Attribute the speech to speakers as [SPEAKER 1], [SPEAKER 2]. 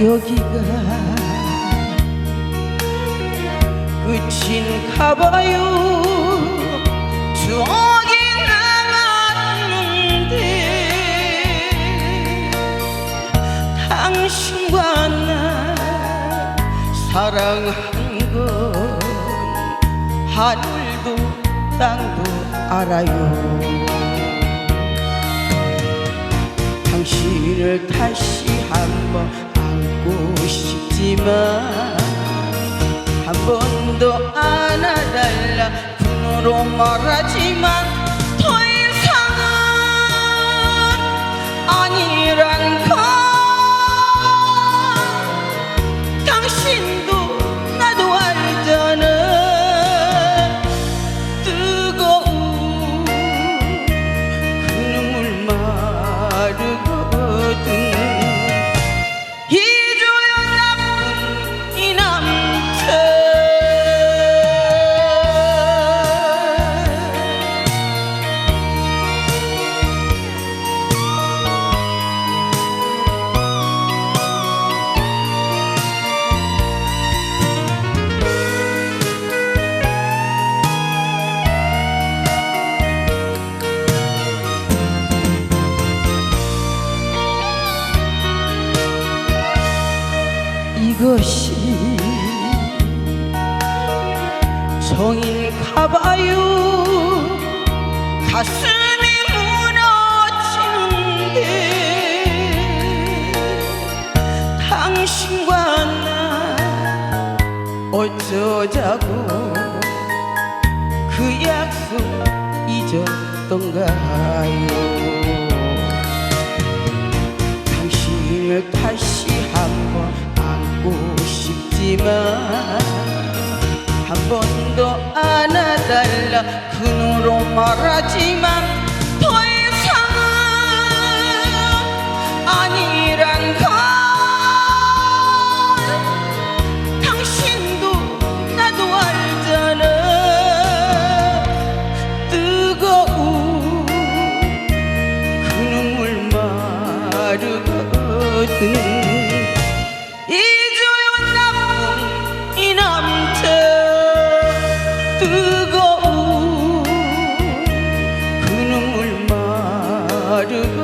[SPEAKER 1] 여기가 끝인가 봐요. 추억이 남았는데 당신과 나 사랑한 건 하늘도 땅도 알아요. 당신을 다시 한번 안고 싶지만 한 번도 안아달라. 눈으로 말하지만 이것이 정인가 봐요. 가슴이 무너지는데 당신과 나 어쩌자고 그 약속 잊었던가요 안아달라. 그 눈으로 말하지만 더 이상은 아니란 걸. 당신도 나도 알잖아. 뜨거운 그 눈물 마르거든 뜨거운 그 눈물 마르거든.